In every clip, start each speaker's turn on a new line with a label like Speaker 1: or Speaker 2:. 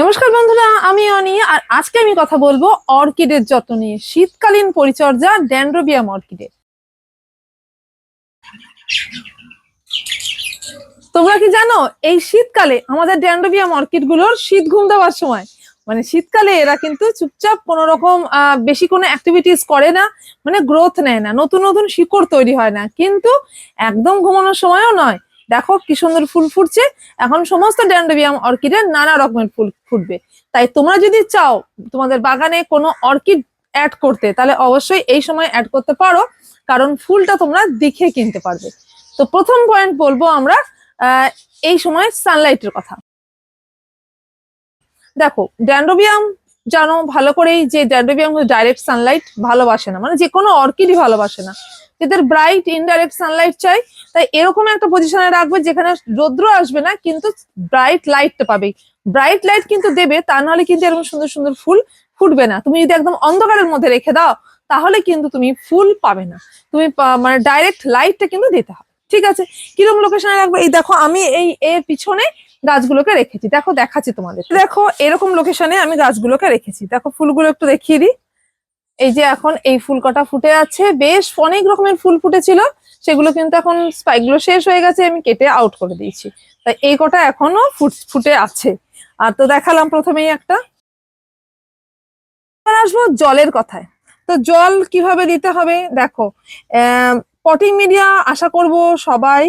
Speaker 1: নমস্কার বন্ধুরা, আমি অনি, আর আজকে আমি কথা বলব অর্কিডের যত্ন নিয়ে। শীতকালীন পরিচর্যা ড্যান্ড্রোবিয়াম অর্কিডের তোমরা কি জানো, এই শীতকালে আমাদের ড্যান্ড্রোবিয়াম অর্কিডগুলোর শীত ঘুম দেওয়ার সময় মানে শীতকালে এরা কিন্তু চুপচাপ কোনো রকম বেশি কোনো অ্যাক্টিভিটিস করে না মানে গ্রোথ নেয় না, নতুন নতুন শিকড় তৈরি হয় না। কিন্তু একদম ঘুমানোর সময়ও নয় দেখো কি সুন্দর ফুল ফুটছে। এখন সমস্ত ড্যান্ডোবিয়াম অর্কিডের নানা রকমের ফুল ফুটবে। তাই তোমরা যদি চাও তোমাদের বাগানে কোনো অর্কিড অ্যাড করতে, তাহলে অবশ্যই এই সময় অ্যাড করতে পারো, কারণ ফুলটা তোমরা দেখে কিনতে পারবে। তো প্রথম পয়েন্ট বলব আমরা এই সময় সানলাইটের কথা। দেখো ড্যান্ডোবিয়াম জানো ভালো করেই যে ড্যান্ডোবিয়াম ডাইরেক্ট সানলাইট ভালোবাসে না। মানে যে কোনো অর্কিডই ভালোবাসে না। এদের ব্রাইট ইনডাইরেক্ট সানলাইট চাই, তাই এরকম একটা পজিশনে রাখবে যেখানে রৌদ্র আসবে না, কিন্তু ব্রাইট লাইটটা পাবে ব্রাইট লাইট কিন্তু দেবে, তা নাহলে কিন্তু এরকম সুন্দর সুন্দর ফুল ফুটবে না। তুমি যদি একদম অন্ধকারের মধ্যে রেখে দাও, তাহলে কিন্তু তুমি ফুল পাবে না। তুমি মানে ডাইরেক্ট লাইটটা কিন্তু দিতে হবে। ঠিক আছে? কীরকম লোকেশনে রাখবে? এই দেখো, আমি এই এর পিছনে গাছগুলোকে রেখেছি। দেখো দেখাচ্ছি তোমাদের। দেখো এরকম লোকেশনে আমি গাছগুলোকে রেখেছি। দেখো ফুলগুলো একটু দেখিয়ে দিই। এই যে এখন এই ফুল কটা ফুটে আছে বেশ অনেক রকমের ফুল ফুটেছিল। সেগুলো কিন্তু এখন স্পাইকগুলো শেষ হয়ে গেছে আমি কেটে আউট করে দিয়েছি। তাই এই কটা এখনও ফুট- ফুটে আছে। আর তো দেখালাম প্রথমেই একটা। এবার আসব জলের কথায়। তো জল কীভাবে দিতে হবে? দেখো পটিং মিডিয়া আশা করব সবাই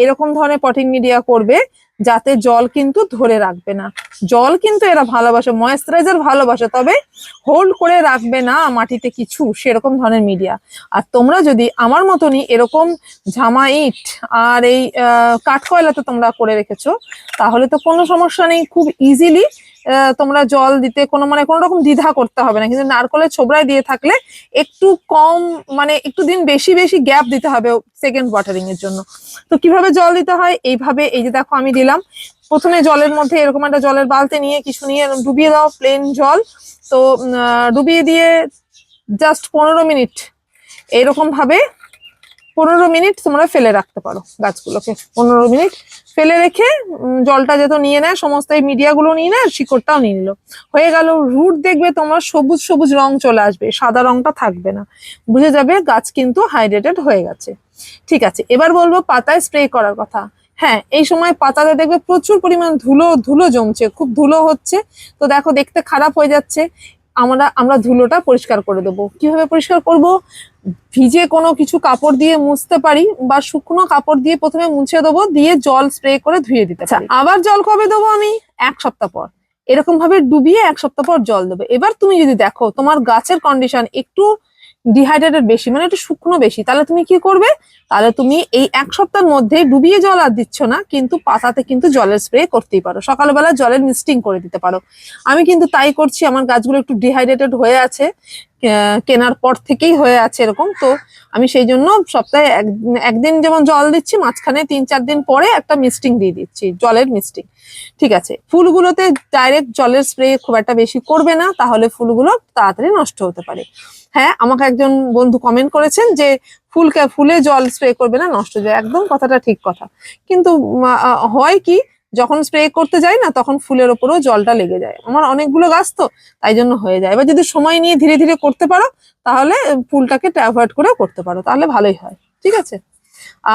Speaker 1: এরকম ধরনের পটিং মিডিয়া করবে। যাতে জল কিন্তু ধরে রাখবে না। জল কিন্তু এরা ভালোবাসে ময়েশ্চারাইজার ভালোবাসে, তবে হোল্ড করে রাখবে না মাটিতে কিছু, সেরকম ধরনের মিডিয়া আর তোমরা যদি আমার মতনই এরকম ঝামা ইট আর এই কাঠকয়লাতে তোমরা করে রেখেছো, তাহলে তো কোনো সমস্যা নেই, খুব ইজিলি তোমরা জল দিতে কোনো মানে কোনো রকম দ্বিধা করতে হবে না। কিন্তু নারকলের ছোবড়ায় দিয়ে থাকলে একটু কম মানে একটু দিন বেশি বেশি গ্যাপ দিতে হবে সেকেন্ড ওয়াটারিং এর জন্য। তো কীভাবে জল দিতে হয়? এইভাবে, এই যে দেখো আমি দিলাম। প্রথমে জলের মধ্যে এরকম একটা জলের বালতি নিয়ে কিছু নিয়ে ডুবিয়ে দাও প্লেন জল। তো ডুবিয়ে দিয়ে জাস্ট পনেরো মিনিট এরকম ভাবে পনেরো মিনিট তোমরা ফেলে রাখতে পারো গাছগুলোকে। পনেরো মিনিট ফেলে রেখে জলটা যেহেতু নিয়ে নেয়, সমস্ত এই মিডিয়া গুলো নিয়ে নেয়, শিকড়টাও নিয়ে নিল। হয়ে গেল, রুট দেখবে তোমার সবুজ সবুজ রং চলে আসবে, সাদা রংটা থাকবে না। বুঝে যাবে গাছ কিন্তু হাইড্রেটেড হয়ে গেছে। ঠিক আছে, এবার বলব পাতায় স্প্রে করার কথা। হ্যাঁ এই সময় পাতাতে দেখবে প্রচুর পরিমাণ ধুলো ধুলো জমছে, খুব ধুলো হচ্ছে। তো দেখো, দেখতে খারাপ হয়ে যাচ্ছে। আমরা আমরা ধুলোটা পরিষ্কার করে দেবো। কীভাবে পরিষ্কার করব? ভিজে কোনো কিছু কাপড় দিয়ে মুছতে পারি বা শুকনো কাপড় দিয়ে প্রথমে মুছে দেবো দিয়ে জল স্প্রে করে ধুয়ে দিতে পারি। আবার জল কবে দেবো আমি? এক সপ্তাহ পর। এরকম ভাবে ডুবিয়ে এক সপ্তাহ পর জল দেবে। এবার তুমি যদি দেখো তোমার গাছের কন্ডিশন একটু ডিহাইড্রেটেড বেশি মানে একটু শুকনো বেশি। তাহলে তুমি কি করবে? তাহলে তুমি এই এক সপ্তাহের মধ্যে ডুবিয়ে জল আর দিচ্ছ না, কিন্তু পাতাতে কিন্তু জলের স্প্রে করতেই পারো। সকালবেলা জলের মিস্টিং করে দিতে পারো। আমি কিন্তু তাই করছি, আমার গাছগুলো একটু ডিহাইড্রেটেড হয়ে আছে কেনার পর থেকেই হয়ে আছে এরকম। তো আমি সেই জন্য সপ্তাহে এক- একদিন যেমন জল দিচ্ছি, মাঝখানে তিন চার দিন পরে একটা মিস্টিং দিয়ে দিচ্ছি, জলের মিস্টিং ঠিক আছে, ফুলগুলোতে ডাইরেক্ট জলের স্প্রে খুব একটা বেশি করবে না, তাহলে ফুলগুলো তাড়াতাড়ি নষ্ট হতে পারে। হ্যাঁ আমাকে একজন বন্ধু কমেন্ট করেছেন যে ফুলকে ফুলে জল স্প্রে করবে না, নষ্ট যায়। একদম কথাটা ঠিক কথা। কিন্তু হয় কি, যখন স্প্রে করতে যাই না, তখন ফুলের ওপরেও জলটা লেগে যায়। আমার অনেকগুলো গাছ তো, তাই জন্য হয়ে যায়। এবার যদি সময় নিয়ে ধীরে ধীরে করতে পারো, তাহলে ফুলটাকে অ্যাভয়েড করেও করতে পারো, তাহলে ভালোই হয়। ঠিক আছে?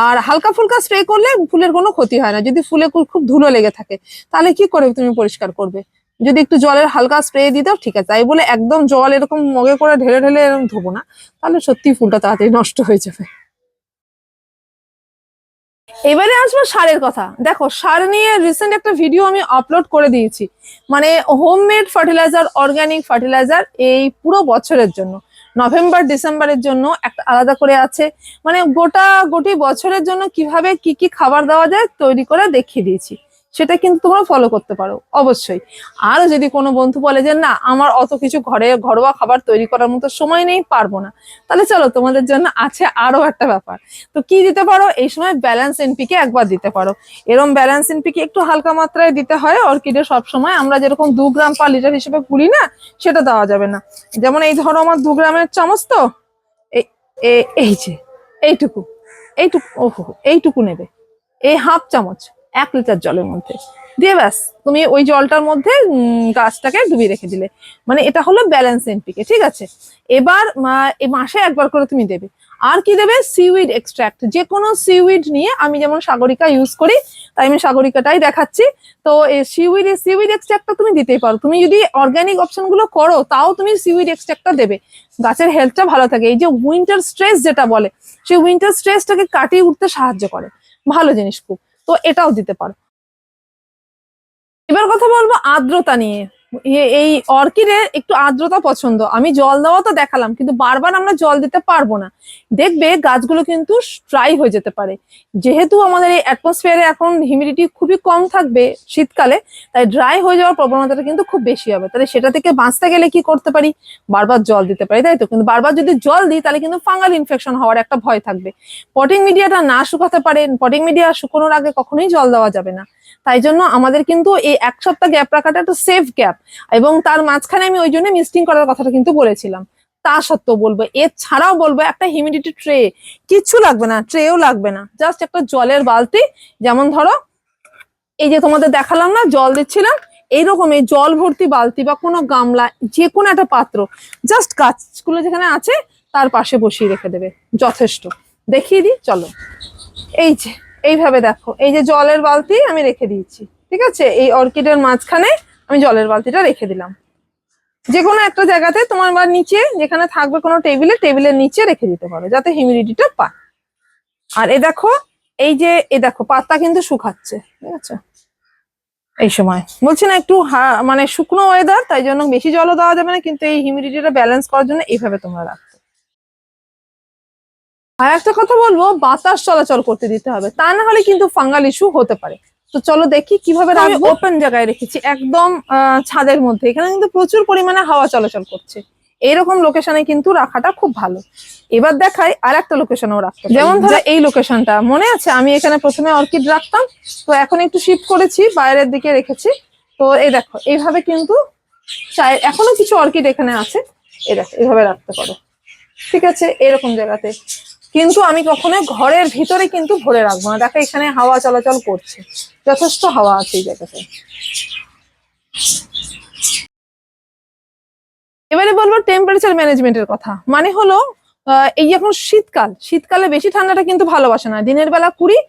Speaker 1: আর হালকা ফুলকা স্প্রে করলে ফুলের কোনো ক্ষতি হয় না। যদি ফুলে খুব ধুলো লেগে থাকে, তাহলে কি করে তুমি পরিষ্কার করবে? যদি একটু জলের হালকা স্প্রে দিয়ে দাও, ঠিক আছে। তাই বলে একদম জল এরকম মগে করে ঢেলে ঢেলে এরকম ধোবো না, তাহলে সত্যি ফুলটা তাড়াতাড়ি নষ্ট হয়ে যাবে। এবারে আসব সারের কথা। দেখো, সার নিয়ে রিসেন্ট একটা ভিডিও আমি আপলোড করে দিয়েছি। মানে হোমমেড ফার্টিলাইজার অর্গানিক ফার্টিলাইজার এই পুরো বছরের জন্য। নভেম্বর, ডিসেম্বরের জন্য একটা আলাদা করে আছে। মানে গোটা, গোটি বছরের জন্য কীভাবে কি কি খাবার দেওয়া যায় তৈরি করে দেখিয়ে দিয়েছি। সেটা কিন্তু তোমরা ফলো করতে পারো, অবশ্যই। আর যদি কোনো বন্ধু বলে যে, না, আমার অত কিছু ঘরে ঘরোয়া খাবার তৈরি করার মতো সময় নেই, পারব না। তাহলে চলো, তোমাদের জন্য আছে আরও একটা ব্যাপার। তো কি দিতে পারো? এই সময় ব্যালেন্স এনপিকে একবার দিতে পারো। এরম ব্যালেন্স এনপিকে একটু হালকা মাত্রায় দিতে হয়, অর্কিডে সব সময় আমরা যেরকম দু গ্রাম পার লিটার হিসেবে গুলি না, সেটা দেওয়া যাবে না। যেমন এই ধরো আমার দু গ্রামের চামচ তো এই যে, এইটুকু এইটুকু, ওহো, এইটুকু নেবে। এই হাফ চামচ। এক লিটার জলের মধ্যে। দিয়ে ব্যাস, তুমি ওই জলটার মধ্যে গাছটাকে ডুবিয়ে রেখে দিলে। মানে এটা হলো ব্যালেন্স এনপিকে ঠিক আছে? এবার এই মাসে একবার করে তুমি দেবে। আর কি দেবে? সিউইড এক্সট্রাক্ট যে কোনো সিউইড নিয়ে আমি যেমন সাগরিকা ইউজ করি, তাই আমি সাগরিকাটাই দেখাচ্ছি। তো এই সিউইড সিউইড এক্সট্রাক্টটা তুমি দিতেই পারো। তুমি যদি অর্গানিক অপশনগুলো করো, তাও তুমি সিউইড এক্সট্রাক্টটা দেবে। গাছের হেলথটা ভালো থাকে। এই যে উইন্টার স্ট্রেস যেটা বলে, সেই উইন্টার স্ট্রেসটাকে কাটিয়ে উঠতে সাহায্য করে। ভালো জিনিস খুব। তো এটাও দিতে পারো। এবার কথা বলব আর্দ্রতা নিয়ে। এই অর্কিডে একটু আর্দ্রতা পছন্দ। আমি জল দেওয়া তো দেখালাম, কিন্তু বারবার আমরা জল দিতে পারব না। দেখবে গাছগুলো কিন্তু ড্রাই হয়ে যেতে পারে। যেহেতু আমাদের এই অ্যাটমসফিয়ারে এখন হিউমিডিটি খুবই কম থাকবে শীতকালে, তাই ড্রাই হয়ে যাওয়ার প্রবণতাটা কিন্তু খুব বেশি হবে। তাহলে সেটা থেকে বাঁচতে গেলে কি করতে পারি? বারবার জল দিতে পারি, তাই তো? কিন্তু বারবার যদি জল দিই, তাহলে কিন্তু ফাঙ্গাল ইনফেকশন হওয়ার একটা ভয় থাকবে। পটিং মিডিয়াটা না শুকাতে পারে পটিং মিডিয়া শুকোনোর আগে কখনোই জল দেওয়া যাবে না। তাই জন্য আমাদের কিন্তু এই এক সপ্তাহ গ্যাপ রাখাটা একটা সেফ গ্যাপ এবং তার মাঝখানে আমি ওই জন্য মিস্টিং করার কথাটা কিন্তু বলেছিলাম। তা সত্ত্বেও বলব, এছাড়াও বলব একটা হিউমিডিটি ট্রে কিচ্ছু লাগবে না ট্রেও লাগবে না। জাস্ট একটা জলের বালতি, যেমন ধরো, এই যে তোমাদের দেখালাম না, জল দিচ্ছিলাম, এইরকম এই জল ভর্তি বালতি বা কোনো গামলা, যে কোনো একটা পাত্র জাস্ট গাছগুলো যেখানে আছে, তার পাশে বসিয়ে রেখে দেবে, যথেষ্ট। দেখিয়ে দিই, চলো। এই যে। এইভাবে দেখো, এই যে জলের বালতি আমি রেখে দিয়েছি, ঠিক আছে? এই অর্কিডের মাঝখানে আমি জলের বালতিটা রেখে দিলাম। যে কোনো একটা জায়গাতে তোমার বা নিচে যেখানে থাকবে কোনো টেবিলে, টেবিলের নিচে রেখে দিতে পারো, যাতে হিউমিডিটিটা পায়। আর এ দেখো, এই যে, এ দেখো, পাতা কিন্তু শুকাচ্ছে, ঠিক আছে? এই সময়। বলছি না একটু মানে শুকনো ওয়েদার তাই জন্য বেশি জলও দেওয়া যাবে না, কিন্তু এই হিউমিডিটিটা ব্যালেন্স করার জন্য এইভাবে তোমরা রাখো। আর একটা কথা বলব বাতাস চলাচল করতে দিতে হবে। তা না হলে কিন্তু ফাঙ্গাল ইস্যু হতে পারে। তো চলো দেখি কীভাবে ওপেন জায়গায় রেখেছি একদম ছাদের মধ্যে। এখানে কিন্তু প্রচুর পরিমাণে হাওয়া চলাচল করছে। এইরকম লোকেশনে কিন্তু রাখাটা খুব ভালো। এবার দেখাই আর একটা লোকেশনেও রাখতে যেমন ধরো এই লোকেশনটা মনে আছে? আমি এখানে প্রথমে অর্কিড রাখতাম। তো এখন একটু শিফট করেছি বাইরের দিকে রেখেছি। তো এই দেখো এইভাবে কিন্তু চাই এখনও কিছু অর্কিড এখানে আছে। এই দেখো এইভাবে রাখতে পারো। ঠিক আছে এরকম জায়গাতে। কিন্তু আমি কখনো ঘরের ভিতরে কিন্তু ভরে রাখব না। দেখো, এখানে হাওয়া চলাচল করছে। যথেষ্ট হাওয়া আছে এই জায়গাতে এবারে বলব টেম্পারেচার ম্যানেজমেন্টের কথা। মানে হলো এই এখন শীতকাল, শীতকালে বেশি ঠান্ডাটা কিন্তু ভালোবাসে না। দিনের বেলা কুড়ি,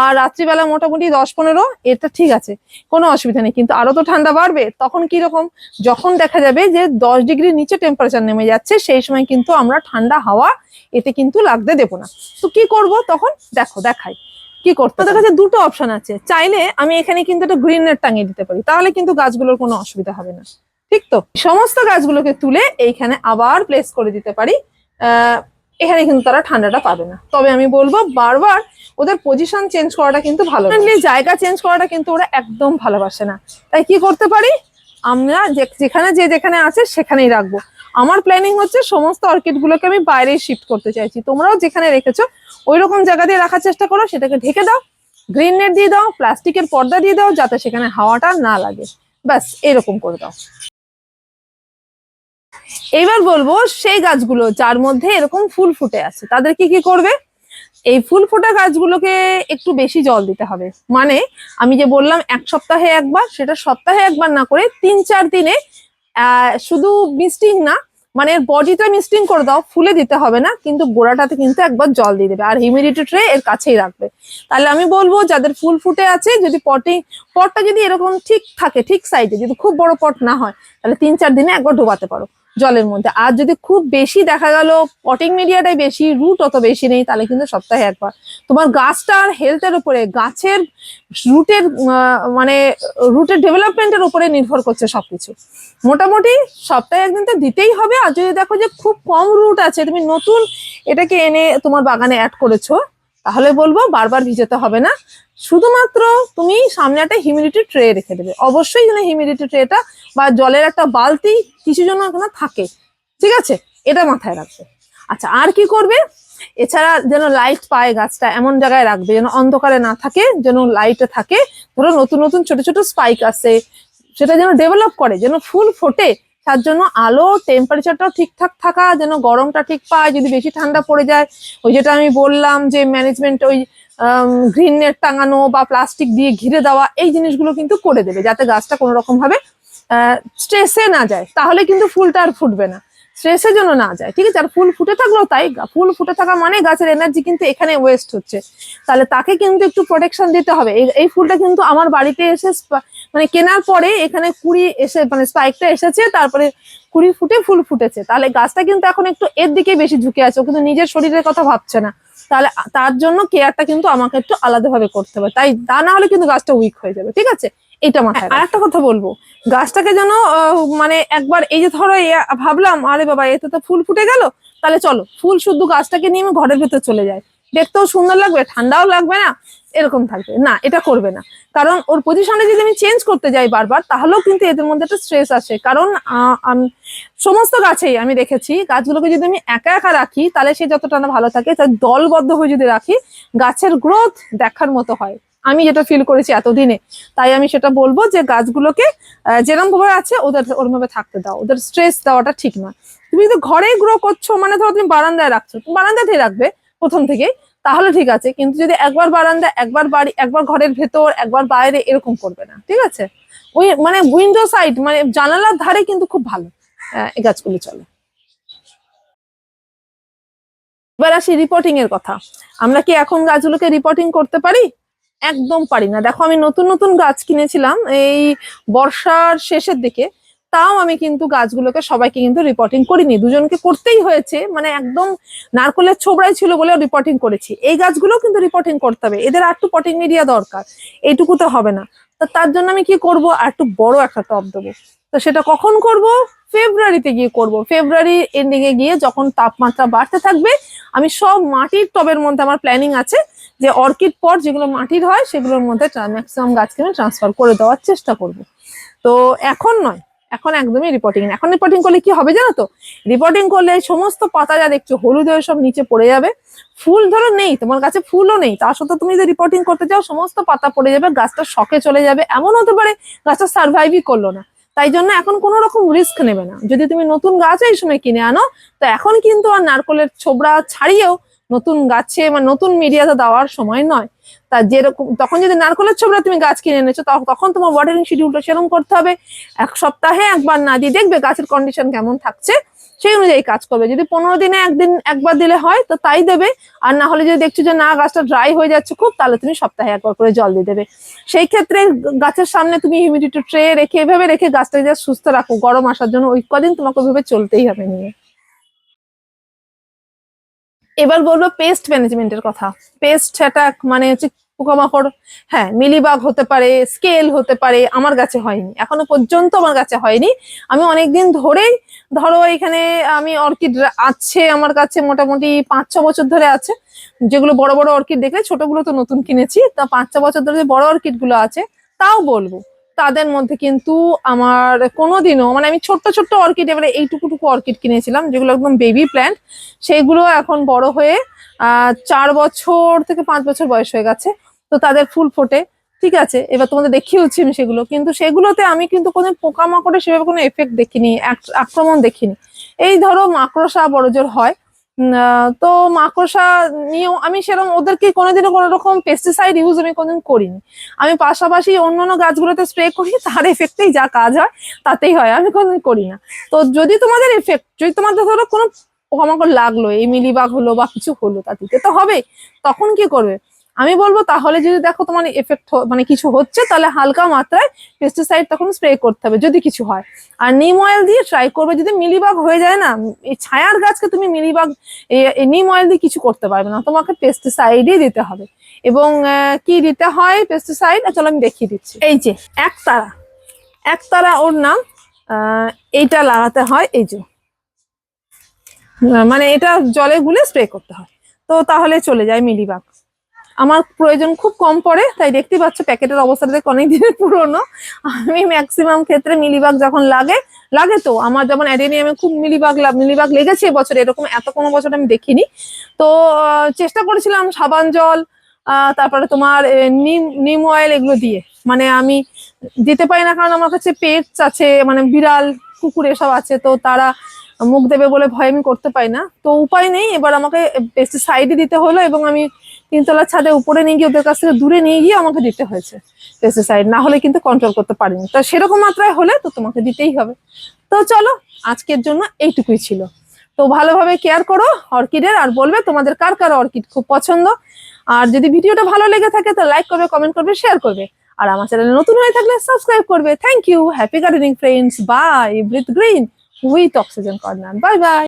Speaker 1: আর রাত্রিবেলা মোটামুটি দশ পনেরো, এটা ঠিক আছে, কোনো অসুবিধা নেই। কিন্তু আরও তো ঠান্ডা বাড়বে, তখন কি রকম? যখন দেখা যাবে যে দশ ডিগ্রির নিচে টেম্পারেচার নেমে যাচ্ছে, সেই সময় কিন্তু আমরা ঠান্ডা হাওয়া, এতে কিন্তু লাগতে দেবো না। তো কি করব তখন? দেখো, দেখাই। কি করতে ওদের কাছে দুটো অপশন আছে। চাইলে আমি এখানে কিন্তু একটা গ্রিন নেট টাঙিয়ে দিতে পারি, তাহলে কিন্তু গাছগুলোর কোনো অসুবিধা হবে না। ঠিক তো? সমস্ত গাছগুলোকে তুলে এইখানে আবার প্লেস করে দিতে পারি। এখানে কিন্তু তারা ঠান্ডাটা পাবে না। তবে আমি বলব বারবার ওদের পজিশন চেঞ্জ করাটা কিন্তু ভালো জায়গা চেঞ্জ করাটা কিন্তু ওরা একদম ভালোবাসে না। তাই কি করতে পারি? আমরা যেখানে যে যেখানে আছে সেখানেই রাখব। আমার প্ল্যানিং হচ্ছে সমস্ত অর্কিড গুলোকে আমি বাইরে শিফট করতে চাইছি। তোমরাও যেখানে রেখেছো ওই রকম জায়গা দিয়ে রাখার চেষ্টা করো, সেটাকে ঢেকে দাও গ্রিন নেট দিয়ে দাও প্লাস্টিকের পর্দা দিয়ে দাও, যাতে সেখানে হাওয়াটা না লাগে। ব্যাস, এরকম করে দাও। এইবার বলব সেই গাছগুলো যার মধ্যে এরকম ফুল ফুটে আছে, তাদের কি কি করবে? এই ফুল ফোটা গাছগুলোকে একটু বেশি জল দিতে হবে। মানে আমি যে বললাম এক সপ্তাহে একবার, সেটা সপ্তাহে একবার না করে তিন চার দিনে শুধু মিস্টিং না মানে বডিটা মিস্টিং করে দাও, ফুলে দিতে হবে না, কিন্তু গোড়াটাতে কিন্তু একবার জল দিয়ে দেবে। আর হিউমিডিটি ট্রে এর কাছেই রাখবে। তাহলে আমি বলব যাদের ফুল ফুটে আছে, যদি পটিং, পটটা যদি এরকম ঠিক থাকে, ঠিক সাইডে যদি খুব বড় পট না হয়, তাহলে তিন চার দিনে একবার ডোবাতে পারো। জলের মধ্যে। আর যদি খুব বেশি দেখা গেল পটিং মিডিয়াটাই বেশি রুট অত বেশি নেই, তাহলে কিন্তু সপ্তাহে একবার। তোমার গাছটার হেলথের উপরে, গাছের রুটের মানে রুটের ডেভেলপমেন্টের উপরে নির্ভর করছে সবকিছু। মোটামুটি সপ্তাহে একদিন তো দিতেই হবে। আর যদি দেখো যে খুব কম রুট আছে, তুমি নতুন এটাকে এনে তোমার বাগানে অ্যাড করেছ তাহলে বলব বারবার ভিজাতে হবে না। শুধুমাত্র তুমি সামনে একটা হিউমিডিটি ট্রে রেখে দেবে। অবশ্যই যেন হিউমিডিটি ট্রেটা বা জলের একটা বালতি কিছু জন্য এখানে থাকে, ঠিক আছে? এটা মাথায় রাখবে। আচ্ছা আর কি করবে? এছাড়া যেন লাইট পায় গাছটা এমন জায়গায় রাখবে যেন অন্ধকারে না থাকে, যেন লাইটে থাকে। ধরো নতুন নতুন ছোট ছোট স্পাইক আছে সেটা যেন ডেভেলপ করে, যেন ফুল ফোটে। তার জন্য আলো টেম্পারেচারটাও ঠিকঠাক থাকা, যেন গরমটা ঠিক পায়, যদি বেশি ঠান্ডা পড়ে যায়। ওই যেটা আমি বললাম যে ম্যানেজমেন্ট ওই গ্রিন নেট টাঙানো বা প্লাস্টিক দিয়ে ঘিরে দেওয়া, এই জিনিসগুলো কিন্তু করে দেবে, যাতে গাছটা কোনো রকম ভাবে স্ট্রেসে না যায়। তাহলে কিন্তু ফুলটা আর ফুটবে না। স্ট্রেসের জন্য না যায়, ঠিক আছে? আর ফুল ফুটে থাকলেও তাই ফুল ফুটে থাকা মানে গাছের এনার্জি কিন্তু এখানে ওয়েস্ট হচ্ছে। তাহলে তাকে কিন্তু একটু প্রোটেকশন দিতে হবে। এই ফুলটা কিন্তু আমার বাড়িতে এসে মানে কেনার পরে এখানে কুড়ি এসে মানে স্পাইকটা এসেছে তারপরে কুড়ি ফুটে ফুল ফুটেছে। তাহলে গাছটা কিন্তু এখন একটু এর দিকে বেশি ঝুঁকে আছে ও কিন্তু নিজের শরীরের কথা ভাবছে না। তাহলে তার জন্য কেয়ারটা কিন্তু আমাকে একটু আলাদাভাবে করতে হবে। তাই তা না হলে কিন্তু গাছটা উইক হয়ে যাবে ঠিক আছে? এটা মাথায় আর একটা কথা বলব। গাছটাকে যেন আহ, মানে একবার এই যে ধরো ভাবলাম আরে বাবা এতে তো ফুল ফুটে গেল তাহলে চলো ফুল শুদ্ধ গাছটাকে নিয়ে আমি ঘরের ভেতর চলে যাই। দেখতেও সুন্দর লাগবে ঠান্ডাও লাগবে না এরকম থাকবে। না, এটা করবে না। কারণ ওর পজিশনে যদি আমি চেঞ্জ করতে যাই বারবার, তাহলেও কিন্তু এদের মধ্যে একটা স্ট্রেস আসে। কারণ সমস্ত গাছেই আমি দেখেছি, গাছগুলোকে যদি আমি একা একা রাখি, তাহলে সে যতটা না ভালো থাকে, তার দলবদ্ধ হয়ে যদি রাখি, গাছের গ্রোথ দেখার মতো হয়। আমি যেটা ফিল করেছি এতদিনে, তাই আমি সেটা বলব যে গাছগুলোকে যেরকম ভাবে আছে, ওদের ওরম ভাবে থাকতে দাও। ওদের স্ট্রেস দেওয়াটা ঠিক নয়। তুমি যদি ঘরেই গ্রো করছ মানে ধরো তুমি বারান্দায় রাখছো তুমি বারান্দাতেই রাখবে প্রথম থেকেই। তাহলে ঠিক আছে, কিন্তু যদি একবার বারান্দা, একবার বাড়ি, একবার ঘরের ভেতর, একবার বাইরে, এরকম করবে না, ঠিক আছে? ওই মানে উইন্ডো সাইড মানে জানালার ধারে কিন্তু খুব ভালো এই গাছগুলি চলে। এবার আসি রিপোর্টিং এর কথা। আমরা কি এখন গাছগুলোকে রিপোর্টিং করতে পারি? একদম পারি না। দেখো, আমি নতুন নতুন গাছ কিনেছিলাম, এই বর্ষার শেষের দিকে। তাও আমি কিন্তু গাছগুলোকে সবাইকে কিন্তু রিপোর্টিং করিনি। দুজনকে করতেই হয়েছে মানে একদম নারকলের ছোবড়াই ছিল বলেও রিপোর্টিং করেছি। এই গাছগুলোও কিন্তু রিপোর্টিং করতে হবে। এদের আর একটু পটিং মিডিয়া দরকার। এইটুকু তো হবে না। তো তার জন্য আমি কি করব? আর একটু বড় একটা টব দেবো। তো সেটা কখন করব? ফেব্রুয়ারিতে গিয়ে করব। ফেব্রুয়ারি এন্ডিং এ গিয়ে যখন তাপমাত্রা বাড়তে থাকবে, আমি সব মাটির টবের মধ্যে আমার প্ল্যানিং আছে যে অর্কিড পট যেগুলো মাটির হয়, সেগুলোর মধ্যে ম্যাক্সিমাম গাছকে আমি ট্রান্সফার করে দেওয়ার চেষ্টা করব। তো এখন নয়। এখন একদমই রিপোর্টিং এখন রিপোর্টিং করলে কি হবে জানো তো? রিপোর্টিং করলে সমস্ত পাতা যা দেখছ, হলুদ হয়ে সব নিচে পড়ে যাবে। ফুল ধরো নেই, তোমার কাছে ফুলও নেই তার সত্ত্বেও তুমি যদি রিপোর্টিং করতে চাও, সমস্ত পাতা পড়ে যাবে, গাছটা শখে চলে যাবে। এমন হতে পারে গাছটা সার্ভাইভই করল না। তাই জন্য এখন কোনো রকম রিস্ক নেবে না। যদি তুমি নতুন গাছ এই সময় কিনে আনো, তো এখন কিন্তু আর নারকলের ছোবড়া ছাড়িয়েও নতুন গাছে মানে নতুন মিডিয়াতে দেওয়ার সময় নয়। তা যেরকম, তখন যদি নারকলের ছোবড়া তুমি গাছ কিনে এনেছো তখন তোমার ওয়াটারিং শিডিউলটা সেরকম করতে হবে। এক সপ্তাহে একবার না দিয়ে দেখবে গাছের কন্ডিশন কেমন থাকছে। সেই অনুযায়ী কাজ করবে। যদি পনেরো দিনে একদিন একবার দিলে হয়, তো তাই দেবে। আর না হলে যদি দেখছ যে না, গাছটা ড্রাই হয়ে যাচ্ছে খুব, তাহলে তুমি সপ্তাহে একবার করে জল দিয়ে দেবে। সেই ক্ষেত্রে গাছের সামনে তুমি হিউমিডিটি ট্রে রেখে, এভাবে রেখে গাছটাকে যা সুস্থ রাখো। গরম আসার জন্য ওই কদিন তোমাকে ওইভাবে চলতেই হবে নিয়ে। এবার বলব পেস্ট ম্যানেজমেন্টের কথা। পেস্ট অ্যাটাক মানে হচ্ছে পোকামাকড় হ্যাঁ মিলিবাগ হতে পারে স্কেল হতে পারে, আমার কাছে হয়নি। এখনও পর্যন্ত আমার কাছে হয়নি। আমি অনেকদিন ধরেই ধরো এখানে আমি অর্কিড আছে আমার কাছে, মোটামুটি পাঁচ ছ বছর ধরে আছে। যেগুলো বড় বড় অর্কিড দেখলে ছোটগুলো তো নতুন কিনেছি, তা পাঁচ ছ বছর ধরে যে বড় অর্কিডগুলো আছে, তাও বলব। তাদের মধ্যে কিন্তু আমার কোনোদিনও মানে আমি ছোট্ট ছোট্ট অর্কিড এবারে এইটুকুটুকু অর্কিড কিনেছিলাম, যেগুলো একদম বেবি প্ল্যান্ট সেইগুলো এখন বড় হয়ে চার বছর থেকে পাঁচ বছর বয়স হয়ে গেছে, তো তাদের ফুল ফোটে। ঠিক আছে, এবার তোমাদের দেখিয়েছি আমি সেগুলো, কিন্তু সেগুলোতে আমি কিন্তু কোনো পোকামাকড়ের সেভাবে কোনো এফেক্ট দেখিনি আক- আক্রমণ দেখিনি। এই ধরো মাকড়সা বড় জোর হয় তো মাকড়সা নিয়েও আমি সেরকম, ওদেরকে কোনোদিনও কোনো রকম পেস্টিসাইড ইউজ আমি কোনোদিন করিনি। আমি পাশাপাশি অন্যান্য গাছগুলোতে স্প্রে করি, তার এফেক্টেই যা কাজ হয়, তাতেই হয়, আমি কোনোদিন করি না। তো যদি তোমাদের এফেক্ট যদি তোমাদের ধরো কোনো পোকামাকড় লাগল, এই মিলিবাগ হলো বা কিছু হলো তাতে তো হবে তখন কি করবে? আমি বলব তাহলে যদি দেখো তোমার এফেক্ট মানে কিছু হচ্ছে, তাহলে হালকা মাত্রায় পেস্টিসাইড তখন স্প্রে করতে হবে, যদি কিছু হয়। আর নিম অয়েল দিয়ে ট্রাই করবে, যদি মিলিবাগ হয়ে যায় না, এই ছায়ার গাছকে তুমি মিলিবাগ নিম অয়েল দিয়ে কিছু করতে পারবে না, তোমাকে পেস্টিসাইডই দিতে হবে। এবং কি দিতে হয় পেস্টিসাইড চলো আমি দেখিয়ে দিচ্ছি। এই যে, একতারা। একতারা ওর নাম এইটা লাগাতে হয়, এই যে। মানে এটা জলে গুলে স্প্রে করতে হয়। তো তাহলে চলে যায় মিলিবাগ। আমার প্রয়োজন খুব কম পড়ে, তাই দেখতে পাচ্ছ প্যাকেটের অবস্থাটা দেখে অনেক দিনের পুরনো। আমি ম্যাক্সিমাম ক্ষেত্রে মিলিবাগ যখন লাগে লাগে তো। আমার যেমন অ্যাডেনিয়ামে খুব মিলিবাগ মিলিবাগ লেগেছে এবছর এরকম এত কোনো বছর আমি দেখিনি। তো চেষ্টা করেছিলাম সাবান জল তারপরে তোমার নিম নিম অয়েল এগুলো দিয়ে। মানে আমি দিতে পারি না, কারণ আমার কাছে পেটস আছে মানে বিড়াল, কুকুর এসব আছে, তো তারা মুখ দেবে বলে ভয় আমি করতে পাই না। তো উপায় নেই, এবার আমাকে পেস্টিসাইডই দিতে হলো এবং আমি তিনতলার ছাদে উপরে নিয়ে গিয়ে ওদের কাছ থেকে দূরে নিয়ে গিয়ে আমাকে দিতে হয়েছে পেস্টিসাইড না হলে কিন্তু কন্ট্রোল করতে পারিনি। তা সেরকম মাত্রায় হলে তো তোমাকে দিতেই হবে। তো চলো, আজকের জন্য এইটুকুই ছিল। তো ভালোভাবে কেয়ার করো অর্কিডের, আর বলবে তোমাদের কার কার অর্কিড খুব পছন্দ। আর যদি ভিডিওটা ভালো লেগে থাকে, তো লাইক করবে কমেন্ট করবে শেয়ার করবে। আর আমার চ্যানেলে নতুন হয়ে থাকলে সাবস্ক্রাইব করবে। Thank you happy gardening friends bye breathe green with oxygen corner. Bye bye!